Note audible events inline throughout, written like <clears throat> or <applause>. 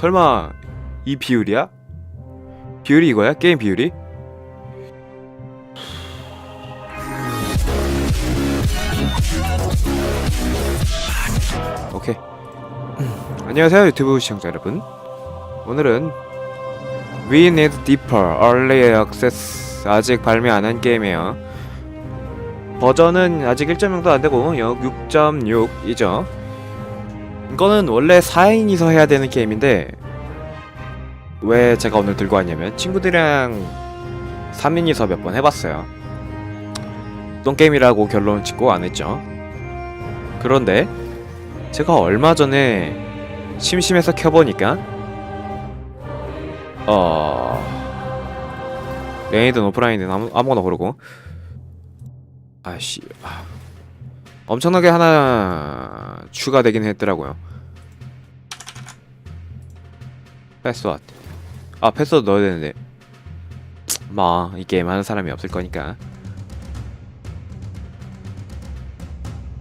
설마 이 비율이야? 비율이 이거야? 게임 비율이? 오케이. 안녕하세요 유튜브 시청자 여러분. 오늘은 We Need Deeper Early Access 아직 발매 안 한 게임이에요. 버전은 아직 1.0도 안 되고 6.6이죠. 이거는 원래 4인이서 해야 되는 게임인데 왜 제가 오늘 들고 왔냐면 친구들이랑 3인이서 몇 번 해봤어요. 어떤 게임이라고 결론 짓고 안 했죠. 그런데 제가 얼마 전에 심심해서 켜보니까 어 레이든 오프라인은 아무, 아무거나 고르고 아씨 아. 엄청나게 하나 추가되긴 했더라고요 패스워드 아 패스워드 넣어야 되는데. 뭐 이 게임 하는 사람이 없을 거니까.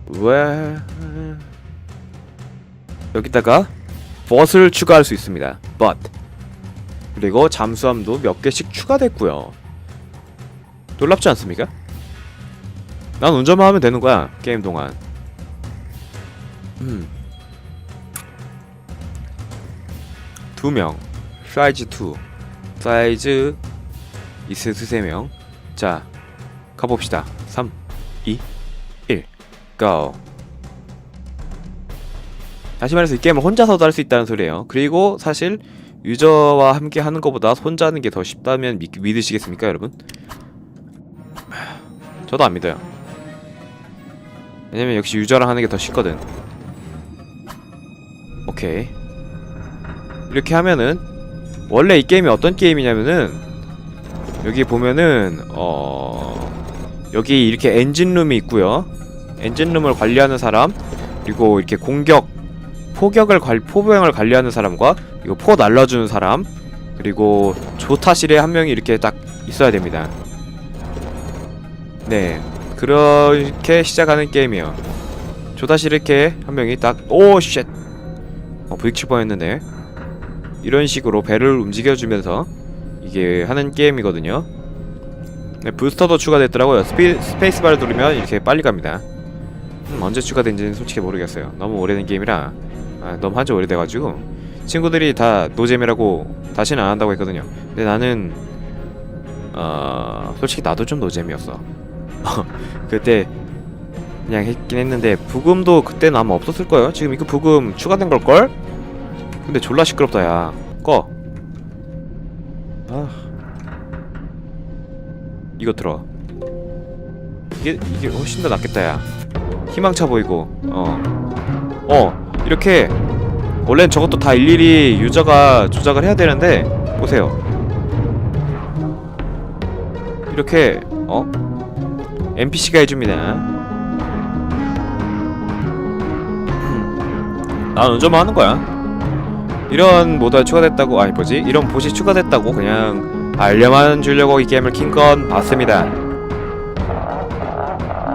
왜? 여기다가 but을 추가할 수 있습니다. But. 그리고 잠수함도 몇 개씩 추가됐고요. 놀랍지 않습니까? 난 운전만 하면 되는 거야 게임 동안. 음. 두명 사이즈 2 사이즈 이스트 3명. 자 가봅시다. 3 2 1고 다시 말해서 이 게임을 혼자서도 할 수 있다는 소리예요. 그리고 사실 유저와 함께 하는 것보다 혼자 하는 게 더 쉽다면 믿, 믿으시겠습니까 여러분? 저도 안 믿어요. 왜냐면 역시 유저랑 하는 게 더 쉽거든. 오케이 이렇게 하면은 원래 이 게임이 어떤 게임이냐면은 여기 보면은 어 여기 이렇게 엔진룸이 있고요. 엔진룸을 관리하는 사람 그리고 이렇게 공격 포격을 관 포병을 관리하는 사람과 이거 포 날려주는 사람 그리고 조타실에 한 명이 이렇게 딱 있어야 됩니다. 네 그렇게 시작하는 게임이에요. 조타실 이렇게 한 명이 딱 오 쉣! 어, 부딪힐 뻔했는데 이런 식으로 배를 움직여주면서 이게 하는 게임이거든요. 네, 부스터도 추가됐더라고요. 스피, 스페이스바를 누르면 이렇게 빨리 갑니다. 음, 언제 추가된지는 솔직히 모르겠어요. 너무 오래된 게임이라 아, 너무 한지 오래돼가지고. 친구들이 다 노잼이라고 다시는 안 한다고 했거든요. 근데 나는 어... 솔직히 나도 좀 노잼이었어. <laughs> 그때 그냥 했긴 했는데 부금도 그때는 아마 없었을 거예요. 지금 이거 부금 추가된 걸걸? 근데 졸라 시끄럽다 야 꺼. 아. 이거 들어. 이게 이게 훨씬 더 낫겠다 야. 희망차 보이고. 어. 어. 이렇게 원래는 저것도 다 일일이 유저가 조작을 해야 되는데 보세요. 이렇게 어? NPC가 해줍니다. 난 운전만 하는 거야. 이런 모드가 추가됐다고 아니 뭐지? 이런 보시 추가됐다고 그냥 알려만 주려고 이 게임을 킨 건 봤습니다.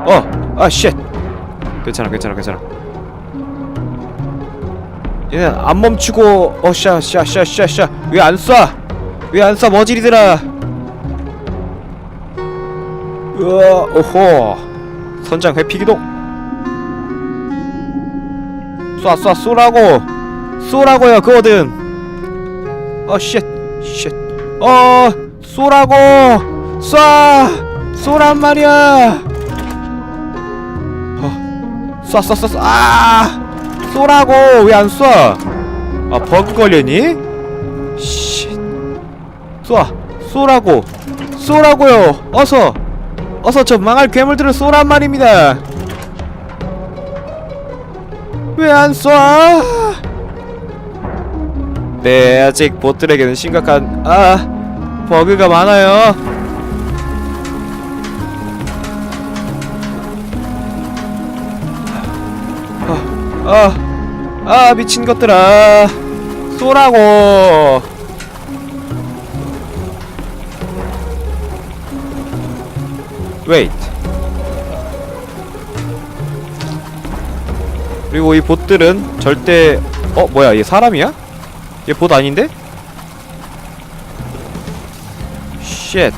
어 아쉣 괜찮아 괜찮아 괜찮아. 얘는 안 멈추고 어샤샤샤샤샤. 왜 안 쏴? 왜 안 쏴 머지리들아? 으아 오호. 선장 회피기동. 쏴쏴 쏘라고 쏘라고요 그거든 어쉣쉣어 쏘라고. 쏴 쏘란 말이야. 어쏴쏴쏴쏴 아 쏘라고. 왜 안 쏴? 아 버그 걸렸니? 쉿 쏴 쏘라고. 쏘라고요. 어서 어서 저 망할 괴물들을 쏘란 말입니다. 왜 안 쏴? 네, 아직 보트에게는 심각한 아 버그가 많아요. 아, 아, 아 미친 것들아, 쏘라고. 웨이트. 그리고 이 보트는 절대 어 뭐야 얘 사람이야? 얘 봇 아닌데? 쉣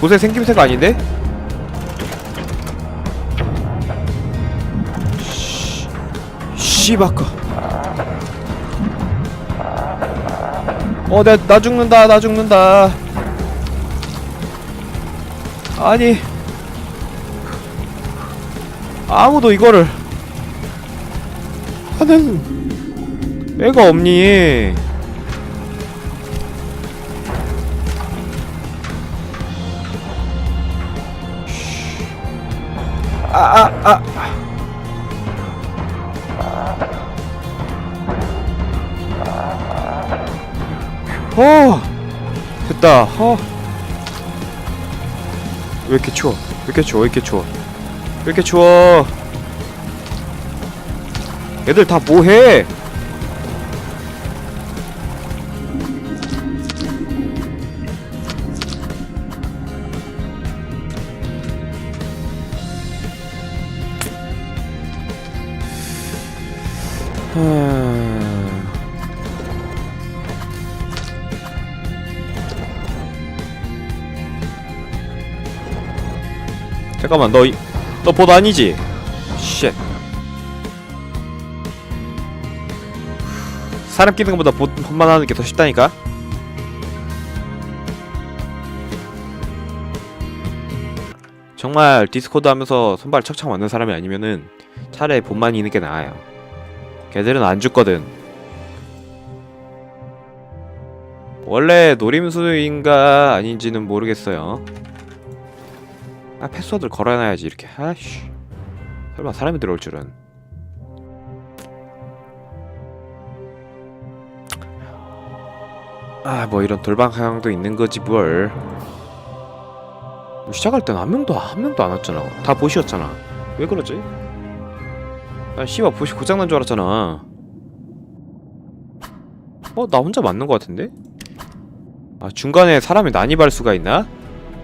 보세 생김새가 아닌데? 씨, 씨바커 어, 나, 나 죽는다, 나 죽는다. 아니. 아무도 이거를 하는 애가 없니? 아, 아, 아. 어, 됐다. 어. 왜 이렇게 추워? 왜 이렇게 추워? 왜 이렇게 추워? 왜 이렇게 추워? 애들 다 뭐해? 잠깐만 너너봇 아니지? 쉣. 사람 끼는 것보다 봇, 봇만 하는 게 더 쉽다니까? 정말 디스코드 하면서 손발 척척 맞는 사람이 아니면은 차라리 봇만 있는 게 나아요. 걔들은 안 죽거든. 원래 노림수인가 아닌지는 모르겠어요 아 패스워드를 걸어놔야지 이렇게 아씨 설마 사람이 들어올 줄은 아 뭐 이런 돌방 상황도 있는 거지 뭘뭐 시작할 때는 한 명도 한 명도 안 왔잖아 다 보시였잖아 왜 그러지? 난 씨발 보시 고장난 줄 알았잖아 어? 나 혼자 맞는 거 같은데? 아 중간에 사람이 난입할 수가 있나?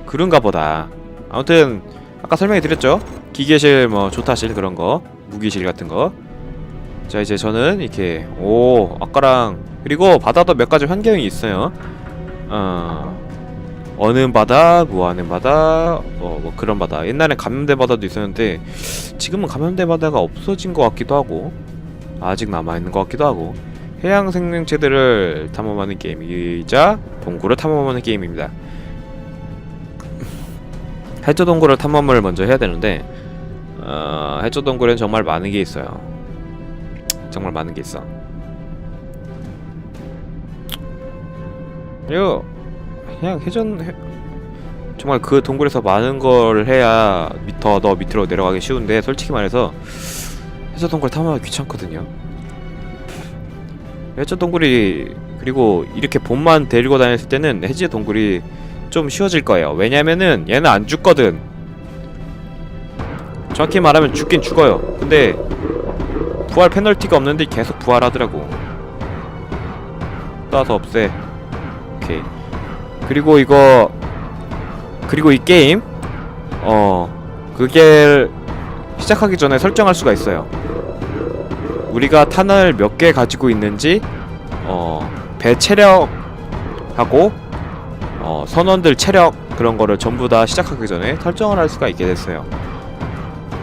그런가 보다 아무튼 아까 설명해 드렸죠? 기계실 뭐 조타실 그런 거 무기실 같은 거 자 이제 저는 이렇게 오 아까랑 그리고 바다도 몇 가지 환경이 있어요. 어 어느 바다 뭐 하는 바다 어 뭐 그런 바다. 옛날엔 감염된 바다도 있었는데 지금은 감염된 바다가 없어진 것 같기도 하고 아직 남아있는 것 같기도 하고 해양 생명체들을 탐험하는 게임이자 동굴을 탐험하는 게임입니다 해저 동굴을 탐험을 먼저 해야 되는데 어, 해저 동굴엔 정말 많은 게 있어요. 정말 많은 게 있어. 그리고 그냥 해전 해... 정말 그 동굴에서 많은 걸 해야 더더 밑으로 내려가기 쉬운데 솔직히 말해서 해저 동굴 탐험하기 귀찮거든요. 해저 동굴이 그리고 이렇게 봄만 데리고 다녔을 때는 해저 동굴이 좀 쉬워질 거예요. 왜냐면은 얘는 안 죽거든. 정확히 말하면 죽긴 죽어요. 근데 부활 페널티가 없는데 계속 부활하더라고. 따서 없애. 오케이. 그리고 이거 그리고 이 게임 어 그게 시작하기 전에 설정할 수가 있어요. 우리가 탄을 몇 개 가지고 있는지 어 배 체력하고 어, 선원들 체력 그런 거를 전부 다 시작하기 전에 설정을 할 수가 있게 됐어요.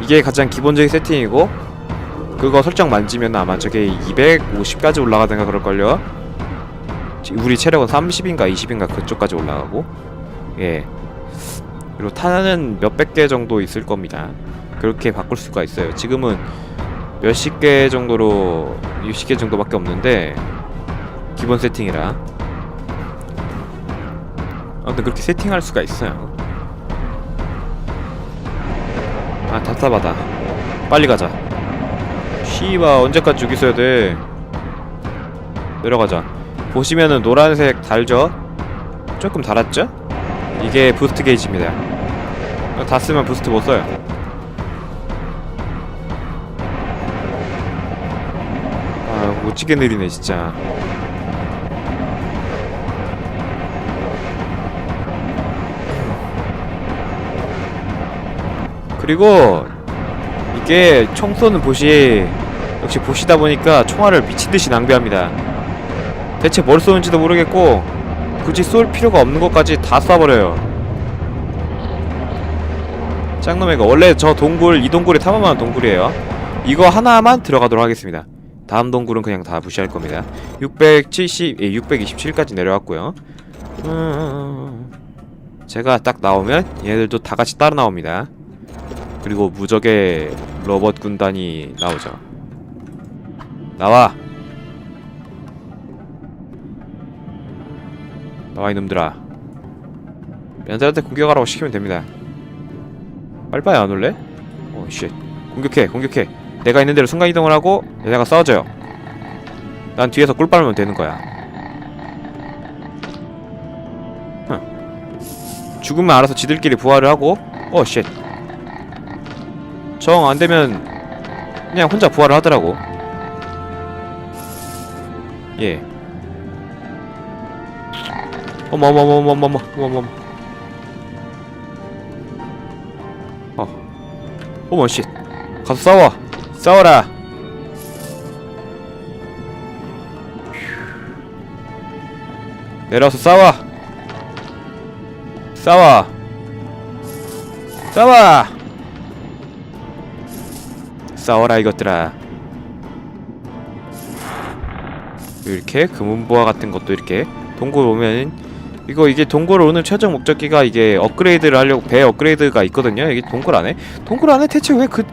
이게 가장 기본적인 세팅이고 그거 설정 만지면 아마 저게 250까지 올라가든가 그럴걸요. 지- 우리 체력은 30인가 20인가 그쪽까지 올라가고 예 그리고 탄은 몇백 개 정도 있을 겁니다. 그렇게 바꿀 수가 있어요. 지금은 몇십 개 정도로 60개 정도밖에 없는데 기본 세팅이라 아무튼 그렇게 세팅할 수가 있어요. 아 답답하다. 빨리 가자. 씨바 언제까지 죽 있어야 돼? 내려가자. 보시면은 노란색 달죠? 조금 달았죠? 이게 부스트 게이지입니다. 다 쓰면 부스트 못 써요. 아 멋지게 느리네 진짜. 그리고 이게 총 쏘는 보시 역시 보시다 보니까 총알을 미친듯이 낭비합니다. 대체 뭘 쏘는지도 모르겠고 굳이 쏠 필요가 없는 것까지 다 쏴버려요. 짱놈애가 원래 저 동굴 이 동굴이 탐험한 동굴이에요. 이거 하나만 들어가도록 하겠습니다. 다음 동굴은 그냥 다 무시할 겁니다. 670, 예, 627까지 내려왔고요. 음, 제가 딱 나오면 얘네들도 다 같이 따라 나옵니다 그리고 무적의 로봇 군단이 나오죠 나와 나와 이놈들아 면들한테 공격하라고 시키면 됩니다 빨리빨리 안 올래? 어, 쉣. 공격해, 공격해. 내가 있는 대로 순간이동을 하고 얘네가 싸워줘요. 난 뒤에서 꿀 빨면 되는 거야. 흠. 죽으면 알아서 지들끼리 부활을 하고 어, 쉣. 정 안되면 그냥 혼자 부활을 하더라고. 예. 어머 어머 어머 어머 어머 어머 어머. 어. 어머 씨. 가서 싸워. 싸워라. 내려와서 싸워. 싸워. 싸워. 싸워라 이것들아 이렇게 금은보화 같은 것도 이렇게 동굴 오면은 이거 이게 동굴 오는 최종 목적기가 이게 업그레이드를 하려고 배 업그레이드가 있거든요. 이게 동굴 안에 동굴 안에 대체 왜 그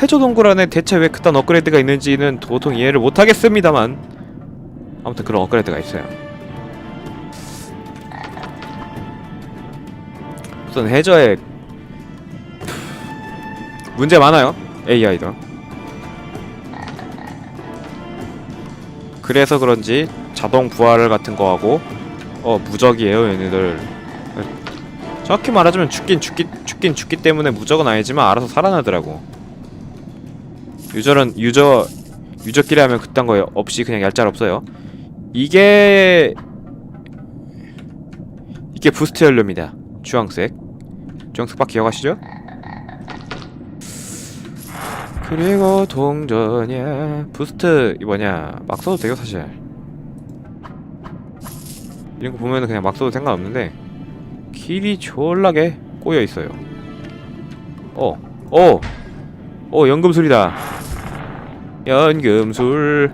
해저 동굴 안에 대체 왜 그딴 업그레이드가 있는지는 도통 이해를 못 하겠습니다만 아무튼 그런 업그레이드가 있어요. 우선 해저에 문제 많아요. AI도. 그래서 그런지 자동 부활 같은 거 하고 어 무적이에요 얘네들. 정확히 말하자면 죽긴 죽기 죽긴 죽기 때문에 무적은 아니지만 알아서 살아나더라고. 유저는 유저 유저끼리 하면 그딴 거 없이 그냥 얄짤 없어요. 이게 이게 부스트 연료입니다. 주황색. 주황색 박 기억하시죠? 그리고 동전이야 부스트 이 뭐냐 막 써도 돼요 사실 이런 거 보면은 그냥 막 써도 상관없는데 길이 졸라게 꼬여 있어요. 어, 어, 어, 연금술이다. 연금술.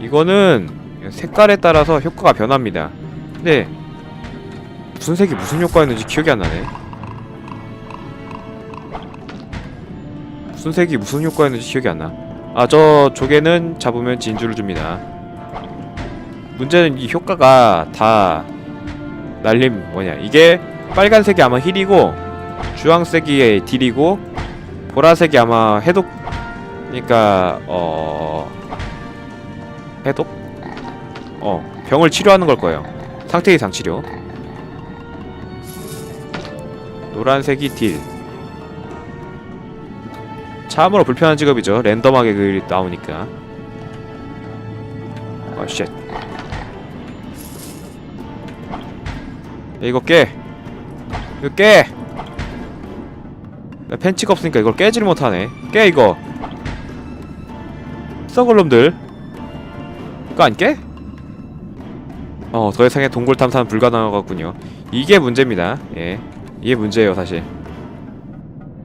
이거는 색깔에 따라서 효과가 변합니다. 근데 무슨 색이 무슨 효과였는지 기억이 안 나네. 무슨 색이 무슨 효과였는지 기억이 안 나. 아, 저 조개는 잡으면 진주를 줍니다. 문제는 이 효과가 다 날림 뭐냐. 이게 빨간색이 아마 힐이고 주황색이 딜이고 보라색이 아마 해독 그러니까 어 해독? 어 병을 치료하는 걸 거예요. 상태 이상 치료. 노란색이 딜 참으로 불편한 직업이죠 랜덤하게 그 나오니까 어쉣 야, 이거 깨. 이거 깨. 나 펜치가 없으니까 이걸 깨지를 못하네. 깨 이거. 썩을 놈들. 이거 안 깨? 어, 더 이상의 동굴 탐사는 불가능하군요. 이게 문제입니다. 예. 이게 문제예요, 사실.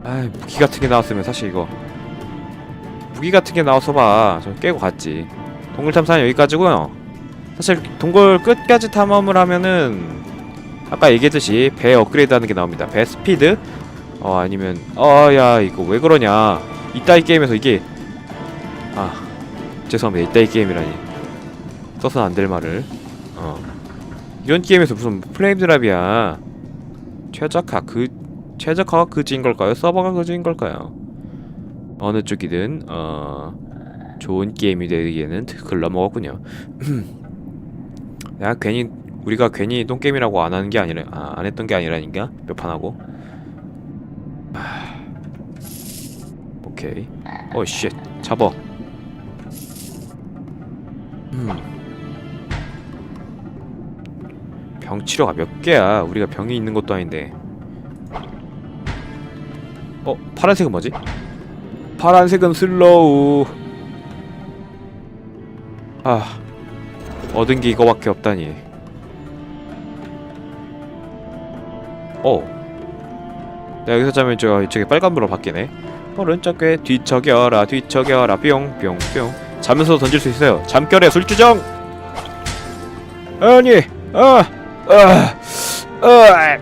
아, 무기 같은 게 나왔으면 사실 이거 무기 같은 게 나와서 봐. 저 깨고 갔지. 동굴 탐사는 여기까지고요. 사실 동굴 끝까지 탐험을 하면은 아까 얘기했듯이 배 업그레이드 하는 게 나옵니다. 배 스피드? 어 아니면 어야 이거 왜 그러냐? 이따이 게임에서 이게 아 죄송합니다. 이따이 게임이라니. 써서는 안 될 말을. 어. 이런 게임에서 무슨 플레임 드랍이야. 최적화 그 최적화가 그지인 걸까요? 서버가 그지인 걸까요? 어느 쪽이든 어 좋은 게임이 되기에는 글러 먹었군요. <clears throat> 내가 괜히 우리가 괜히 똥게임이라고 안 하는 게 아니라 아, 안 했던 게 아니라니까? 몇 판 하고? 아... 오케이. 어쉣 잡어 음. 병 치료가 몇 개야? 우리가 병이 있는 것도 아닌데 어 파란색은 뭐지? 파란색은 슬로우. 아 얻은 게 이거밖에 없다니. 어. 내가 여기서 자면 저 이쪽에 빨간불로 바뀌네. 오른쪽 귀 뒤척여라 뒤척여라. 뿅뿅뿅. 자면서 던질 수 있어요. 잠결에 술주정! 아니 아, 아, 아,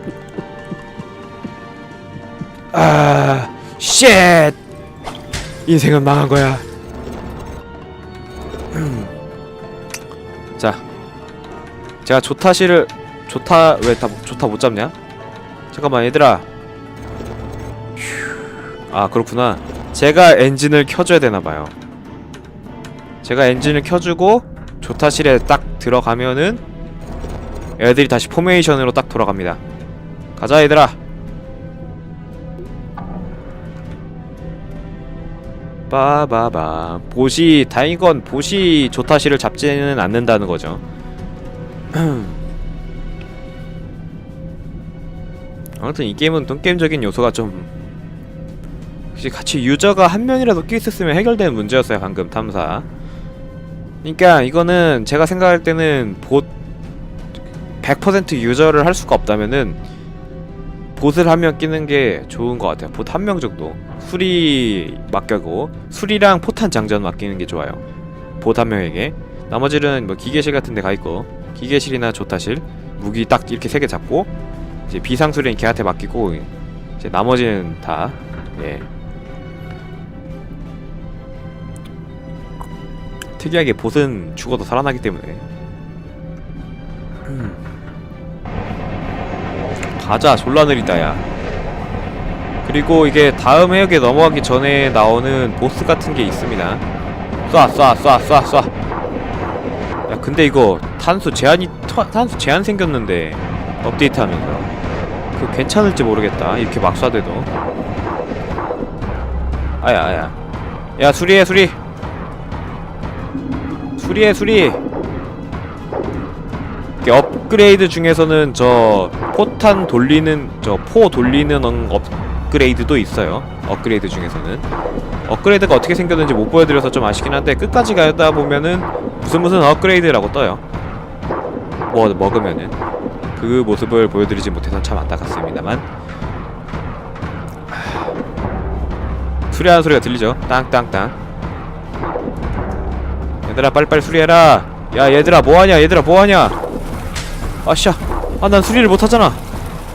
아, 쉣! 인생은 망한 거야. 자, 제가 조타시를 조타 왜 다 조타 못 잡냐? 잠깐만 얘들아. 휴. 아 그렇구나. 제가 엔진을 켜줘야 되나 봐요. 제가 엔진을 켜주고 조타실에 딱 들어가면은 애들이 다시 포메이션으로 딱 돌아갑니다. 가자 얘들아. 빠바바 보시 다행인 건 보시 조타시를 잡지는 않는다는 거죠. <clears throat> 아무튼 이 게임은 똥게임적인 요소가 좀 혹시 같이 유저가 한 명이라도 끼 있었으면 해결되는 문제였어요 방금 탐사. 그러니까 이거는 제가 생각할 때는 봇100% 유저를 할 수가 없다면은 봇을 한명 끼는 게 좋은 것 같아요. 봇한명 정도 수리 맡겨고 수리랑 포탄 장전 맡기는 게 좋아요. 봇한 명에게 나머지는 뭐 기계실 같은 데 가 있고 기계실이나 조타실 무기 딱 이렇게 세 개 잡고 이제 비상 수리는 걔한테 맡기고 이제 나머지는 다 예. 특이하게 봇은 죽어도 살아나기 때문에 음. 가자 졸라 느리다 야. 그리고 이게 다음 해역에 넘어가기 전에 나오는 보스 같은 게 있습니다. 쏴 쏴 쏴 쏴쏴. 야 근데 이거 탄수 제한이 터- 탄수 제한 생겼는데 업데이트 하면서. 그거 괜찮을지 모르겠다 이렇게 막 쏴대도. 아야 아야. 야 수리해 수리. 수리해 수리 업그레이드 중에서는 저 포탄 돌리는 저 포 돌리는 엉- 업그레이드도 있어요. 업그레이드 중에서는. 업그레이드가 어떻게 생겼는지 못 보여드려서 좀 아쉽긴 한데 끝까지 가다 보면은 무슨 무슨 업그레이드라고 떠요. 뭐 먹으면은. 그 모습을 보여드리지 못해서 참 안타깝습니다만. 하, 수리하는 소리가 들리죠? 땅땅땅. 얘들아 빨리빨리 수리해라. 야 얘들아 뭐하냐? 얘들아 뭐하냐 아씨야. 아 난 수리를 못하잖아.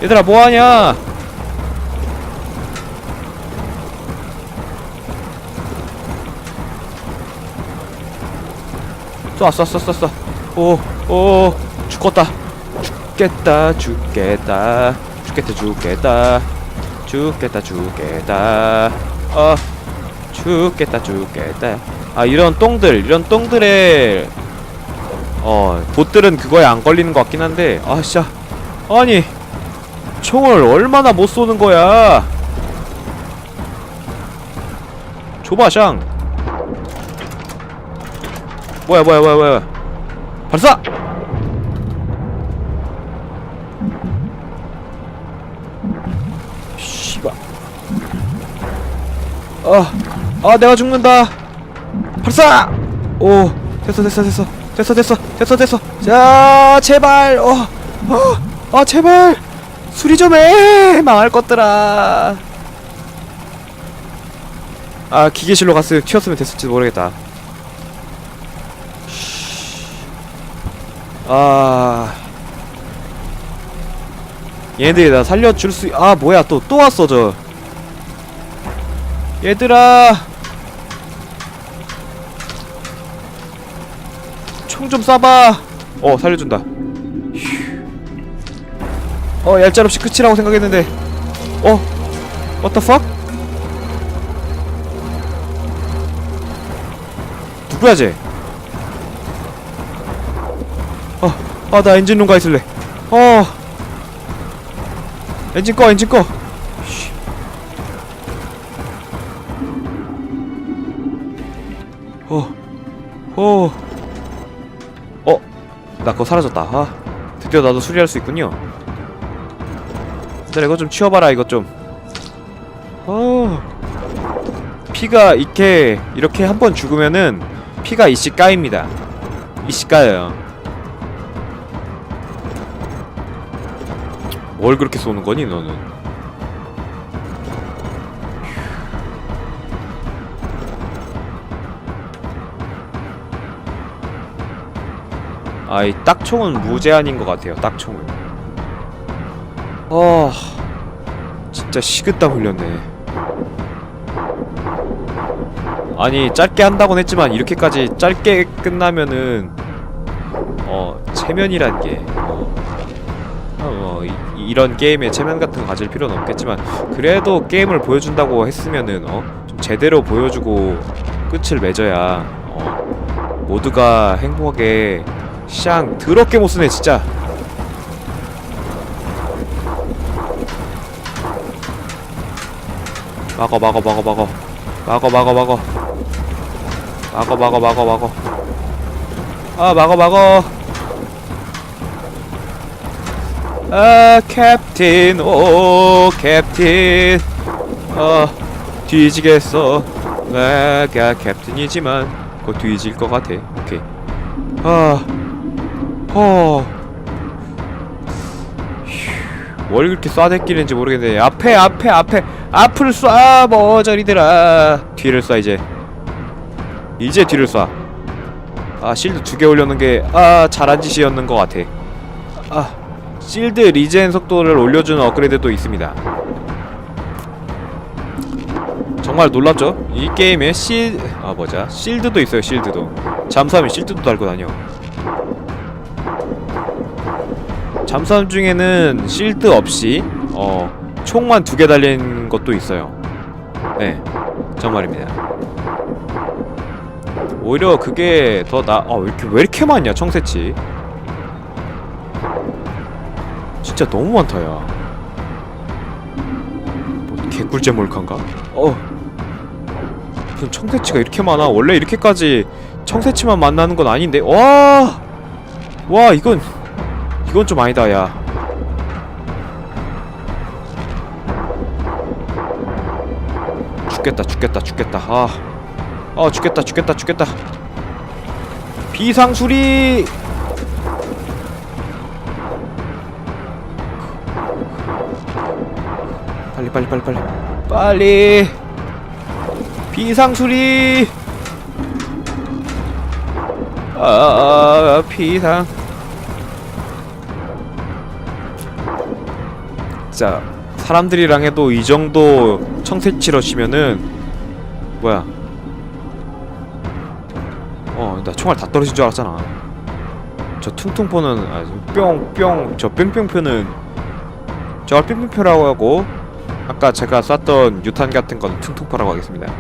얘들아 뭐하냐? 쏴 쏴 쏴 쏴 쏴 오오 죽었다. 죽겠다 죽겠다. 죽겠다 죽겠다. 죽겠다 죽겠다. 어 죽겠다 죽겠다. 아 이런 똥들 이런 똥들의 어 봇들은 그거에 안 걸리는 것 같긴 한데 아 진짜. 아니 총을 얼마나 못 쏘는 거야? 줘봐 샹. 뭐야 뭐야 뭐야 뭐야. 발사! 씨발. 아, 아 내가 죽는다. 발사! 오 됐어 됐어 됐어 됐어 됐어 됐어 됐어. 자 제발 어어 아 제발. 수리 좀해. 망할 것들아. 아 기계실로 갔으면 튀었으면 됐을지 모르겠다. 아. 얘네들이 나 살려줄 수 아 뭐야. 또 또 왔어 저. 얘들아 총 좀 쏴봐. 어 살려준다. 휴. 어 얄짤없이 끝이라고 생각했는데. 어? What the fuck? 누구야 쟤? 어, 아, 나 엔진룸 가 있을래. 어. 엔진 꺼, 엔진 꺼. 어, 어, 나 그거 사라졌다. 아, 드디어 나도 수리할 수 있군요. 얘들아, 이거 좀 치워봐라, 이것 좀. 어. 피가 이렇게, 이렇게 한 번 죽으면은 피가 이씩 까입니다. 이씨 까요 뭘 그렇게 쏘는 거니 너는 아 이 딱총은 무제한인 것 같아요 딱총은. 어 진짜 식은땀 흘렸네. 아니 짧게 한다곤 했지만 이렇게까지 짧게 끝나면은 어 체면이란 게. 어, 어, 이, 이런 게임에 체면 같은 거 가질 필요는 없겠지만 그래도 게임을 보여준다고 했으면은 어 좀 제대로 보여주고 끝을 맺어야 어 모두가 행복하게 샹 더럽게 못 쓰네 진짜. 막어 막어 막어 막어. 막어 막어 막어. 막어 막어 막어 막어. 아 막어 막어. 아 캡틴 오 캡틴. 아 뒤지겠어. 내가 캡틴이지만 곧 뒤질 것 같아. 오케이. 아 어. 휴, 뭘 그렇게 쏴대끼는지 모르겠네. 앞에 앞에 앞에. 앞을 쏴 머저리들아. 뒤를 쏴 이제. 이제 뒤를 쏴아 실드 두 개 올려놓은 게아 잘한 짓이었는 것 같아. 아 실드 리젠 속도를 올려주는 업그레이드도 있습니다. 정말 놀랍죠? 이 게임에 실... 아 뭐자 실드도 있어요 실드도. 잠수하면 실드도 달고 다녀 잠수함 중에는 실드 없이 어 총만 두 개 달린 것도 있어요. 네 정말입니다. 오히려 그게 더 나... 아 왜 이렇게 왜 이렇게 많냐 청새치? 진짜 너무 많다 야. 뭐, 개꿀잼 몰카인가? 어. 무슨 청새치가 이렇게 많아? 원래 이렇게까지 청새치만 만나는 건 아닌데. 와! 와 이건 이건 좀 아니다 야. 죽겠다 죽겠다 죽겠다. 아, 아 죽겠다 죽겠다 죽겠다. 비상수리! 빨리 빨리 빨리 빨리. 빨리! 비상수리! 아 비상 진짜 사람들이랑 해도 이 정도 청새치러 치면은 뭐야. 어 나 총알 다 떨어진 줄 알았잖아. 저 퉁퉁포는 아, 뿅뿅 저 뿅뿅표는 저걸 뿅뿅표라고 하고 아까 제가 쐈던 유탄 같은 건 퉁퉁포라고 하겠습니다